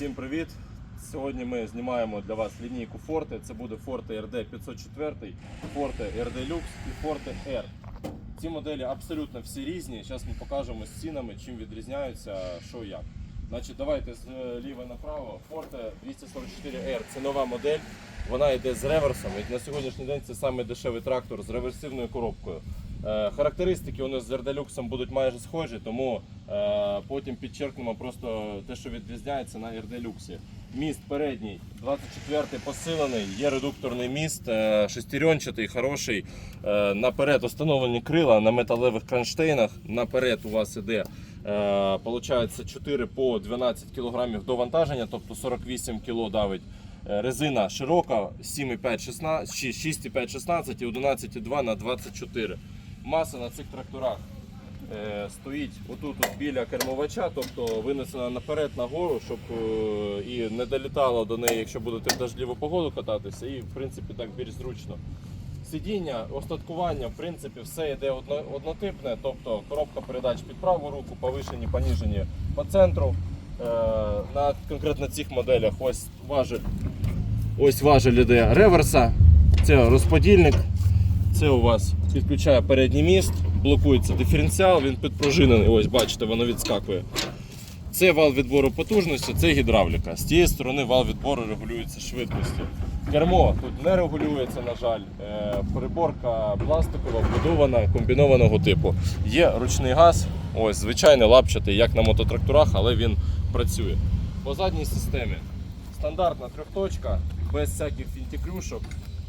Всім привіт! Сьогодні ми знімаємо для вас лінійку Forte. Це буде Forte RD 504, Forte RD Lux і Forte R. Ці моделі абсолютно всі різні. Зараз ми покажемо з цінами, чим відрізняються, що і як. Значить, давайте з е, ліва направо. Forte 244R це нова модель. Вона йде з реверсом. І на сьогоднішній день це саме трактор з реверсивною коробкою. Е, Характеристики у нас з RD-люксом будуть майже схожі, тому е, потім підчеркнемо просто те, що відрізняється на RD-люксі. Міст передній, 24-й посилений, є редукторний міст, е, шестеренчатий, хороший. Наперед встановлені крила на металевих кронштейнах. Наперед у вас іде получається 4 по 12 кг до вантаження, тобто 48 кг давить. Резина широка 7,5 16, 6,5 16 і 11,2 на 24. Маса на цих тракторах е, стоїть отут от біля кермувача, тобто винесена наперед нагору, щоб е, і не долітало до неї, якщо будете в дождливу погоду кататися, і в принципі так більш зручно. Сидіння, остаткування, в принципі, все йде одно, однотипне, тобто коробка передач під праву руку, повишені, поніжені по центру. Е, на конкретно цих моделях ось важель, ось важель іде реверса, це розподільник. Це у вас підключає передній міст, блокується диференціал, він підпружинений, ось бачите, воно відскакує. Це вал відбору потужності, це гідравліка. З цієї сторони вал відбору регулюється швидкістю. Кермо тут не регулюється, на жаль. Е, Приборка пластикова, вбудована, комбінованого типу. Є ручний газ, ось звичайний лапчатий, як на мототракторах, але він працює. По задній системі стандартна трьохточка, без всяких фінтикрюшок.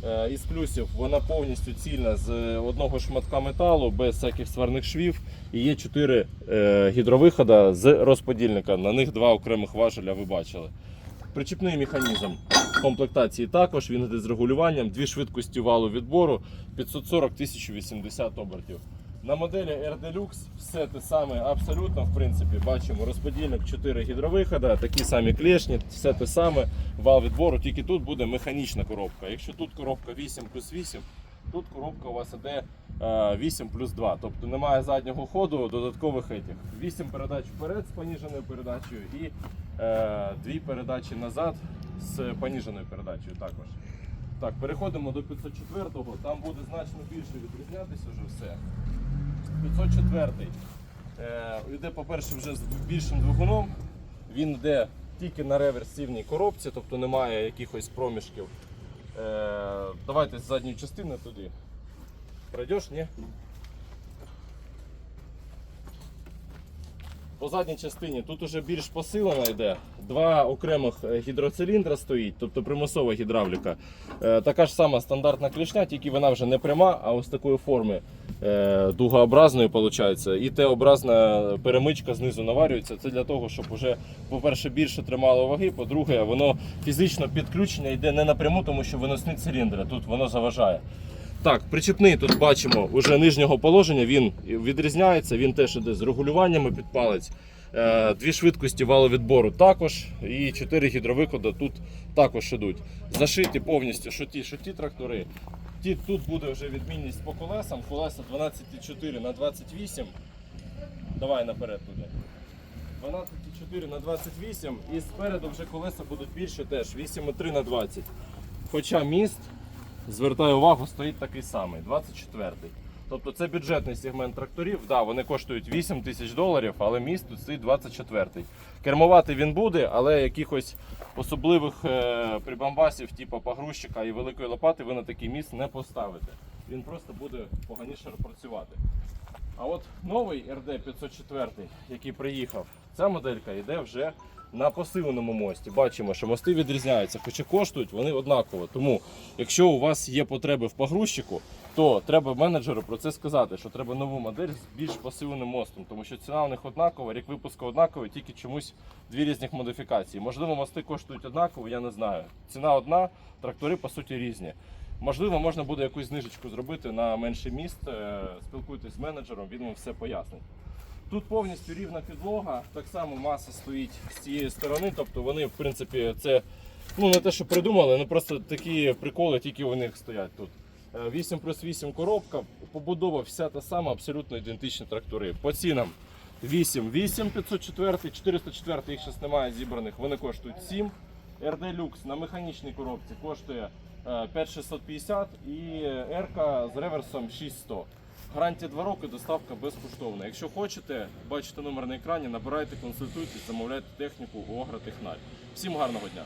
Е, Із плюсів вона повністю цільна з одного шматка металу, без всяких сварних швів. І є 4 гідровиходи з розподільника. На них два окремих важеля ви бачили. Причіпний механізм комплектації також, він йде з регулюванням, дві швидкості валу відбору 540-1080 обертів. На моделі RD Lux все те саме абсолютно, в принципі, бачимо розподільник 4 гідровихода, такі самі клешні, все те саме, вал відбору, тільки тут буде механічна коробка. Якщо тут коробка 8 плюс 8, тут коробка у вас іде е, 8 плюс 2. Тобто немає заднього ходу, додаткових етіх. 8 передач вперед з поніженою передачею і е, 2 передачі назад з поніженою передачею також. Так, переходимо до 504-го, там буде значно більше відрізнятися вже все. 504 е, йде, по-перше, вже з більшим двигуном. Він йде тільки на реверсивній коробці, тобто немає якихось проміжків. Е, давайте з задньої частини туди. Пройдеш, ні? По задній частині тут уже більш посилена йде. Два окремих е, гідроциліндра стоїть, тобто примусова гідравліка. Е, така ж сама стандартна клешня, тільки вона вже не пряма, а ось такої форми е, дугообразної виходить. І Т-образна перемичка знизу наварюється. Це для того, щоб уже, по-перше, більше тримало ваги, по-друге, воно фізично підключення йде не напряму, тому що виносні циліндри. Тут воно заважає. Так, причепний тут бачимо уже нижнього положення, він відрізняється, він теж іде з регулюваннями під палець. Е, Дві швидкості валовідбору також, і чотири гідровиходи тут також ідуть. Зашиті повністю що ті, що ті трактори. Ті, тут буде вже відмінність по колесам. Колеса 12,4 на 28. Давай наперед туди. 12,4 на 28 і спереду вже колеса будуть більше теж 8,3 на 20. Хоча міст звертаю увагу, стоїть такий самий, 24-й. Тобто це бюджетний сегмент тракторів. Да, вони коштують 8 тисяч доларів, але міст тут стоїть 24-й. Кермувати він буде, але якихось особливих е, прибамбасів, типу погрузчика і великої лопати, ви на такий міст не поставите. Він просто буде поганіше працювати. А от новий RD 504, який приїхав, ця моделька йде вже на посиленому мості. Бачимо, що мости відрізняються, хоча коштують вони однаково. Тому, якщо у вас є потреби в погрузчику, то треба менеджеру про це сказати, що треба нову модель з більш посиленим мостом, тому що ціна у них однакова, рік випуску однаковий, тільки чомусь дві різних модифікації. Можливо, мости коштують однаково, я не знаю. Ціна одна, трактори по суті різні. Можливо, можна буде якусь знижечку зробити на менший міст. Е, Спілкуйтесь з менеджером, він вам все пояснить. Тут повністю рівна підлога, так само маса стоїть з цієї сторони, тобто вони, в принципі, це ну не те, що придумали, ну просто такі приколи, тільки у них стоять тут. Е, 8 плюс 8 коробка, побудова вся та сама, абсолютно ідентичні трактори. По цінам 8, 8 504, 404 їх зараз немає зібраних, вони коштують 7. RD Lux на механічній коробці коштує е, 5650 і R з реверсом 6100. Гарантія 2 роки, доставка безкоштовна. Якщо хочете, бачите номер на екрані, набирайте, консультуйтесь, замовляйте техніку у Агротехналь. Всім гарного дня!